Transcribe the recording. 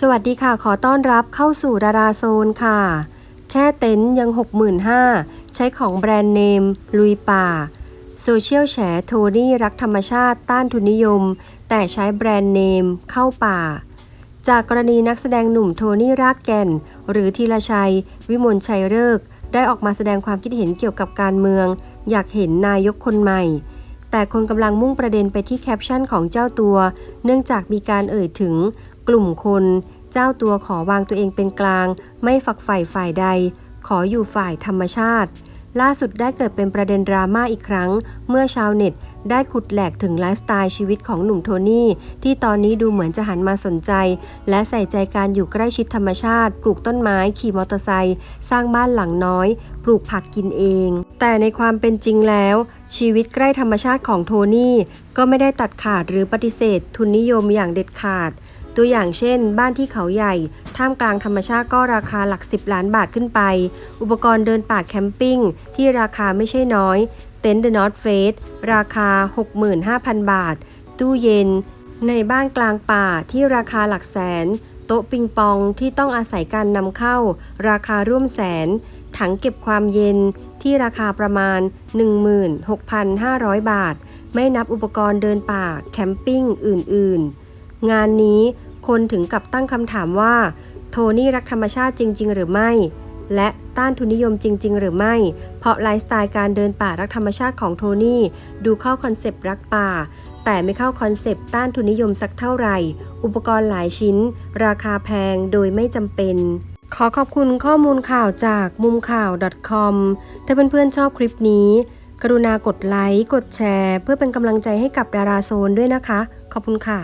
สวัสดีค่ะ ขอต้อนรับเข้าสู่ดาราโซนค่ะ แค่เต็นท์ยัง 65,000ใช้ของแบรนด์เนม ลุยป่า โซเชียลแฉโทนี่รักธรรมชาติต้านทุนนิยม แต่ใช้แบรนด์เนมเข้าป่า จากกรณีนักแสดงหนุ่มโทนี่รากแก่น หรือธีรชัย วิมลชัยเลิกได้ออกมาแสดงความคิดเห็นเกี่ยวกับการเมือง อยากเห็นนายกคนใหม่ แต่คนกำลังมุ่งประเด็นไปที่แคปชั่นของเจ้าตัว เนื่องจากมีการเอ่ยถึง กลุ่มคน เจ้าตัวขอวางตัวเองเป็นกลาง ไม่ฝักใฝ่ฝ่ายใด ขออยู่ฝ่ายธรรมชาติ ล่าสุดได้เกิดเป็นประเด็นดราม่าอีกครั้ง เมื่อชาวเน็ต ได้ขุดแหลกถึงไลฟ์สไตล์ชีวิตของหนุ่มโทนี่ ที่ตอนนี้ดูเหมือนจะหันมาสนใจ และใส่ใจการอยู่ใกล้ชิดธรรมชาติ ปลูกต้นไม้ขี่มอเตอร์ไซค์สร้างบ้านหลังน้อย ปลูกผักกินเอง แต่ในความเป็นจริงแล้ว ชีวิตใกล้ธรรมชาติของโทนี่ก็ไม่ได้ตัดขาดหรือปฏิเสธ ทุนนิยมอย่างเด็ดขาด ตัวอย่างเช่น บ้านที่เขาใหญ่ ท่ามกลางธรรมชาติก็ราคาหลัก 10 ล้านบาทขึ้นไป อุปกรณ์เดินป่าแคมปิ้งที่ราคาไม่ใช่น้อย เต็นท์ The North Face ราคา 65,000 บาท ตู้เย็น ในบ้านกลางป่าที่ราคาหลักแสน โต๊ะปิงปองที่ต้องอาศัยการนำเข้า ราคาร่วมแสน ถังเก็บความเย็นที่ราคาประมาณ 16,500 บาท ไม่นับอุปกรณ์เดินป่าแคมปิ้งอื่น ๆ งานนี้คนถึงกับตั้งคำถามว่า โทนี่รักธรรมชาติจริง ๆ หรือไม่ และต้านทุนนิยมจริง ๆ หรือไม่ เพราะไลฟ์สไตล์การเดินป่ารักธรรมชาติของโทนี่ดูเข้าคอนเซปต์รักป่า แต่ไม่เข้าคอนเซปต์ต้านทุนนิยมสักเท่าไหร่ อุปกรณ์หลายชิ้น ราคาแพงโดยไม่จำเป็นขอขอบคุณข้อมูลข่าวจากมุมข่าว .com ถ้าเพื่อนๆชอบคลิปนี้ กรุณากดไลค์ กดแชร์ เพื่อเป็นกำลังใจให้กับดาราโซนด้วยนะคะ ขอบคุณค่ะ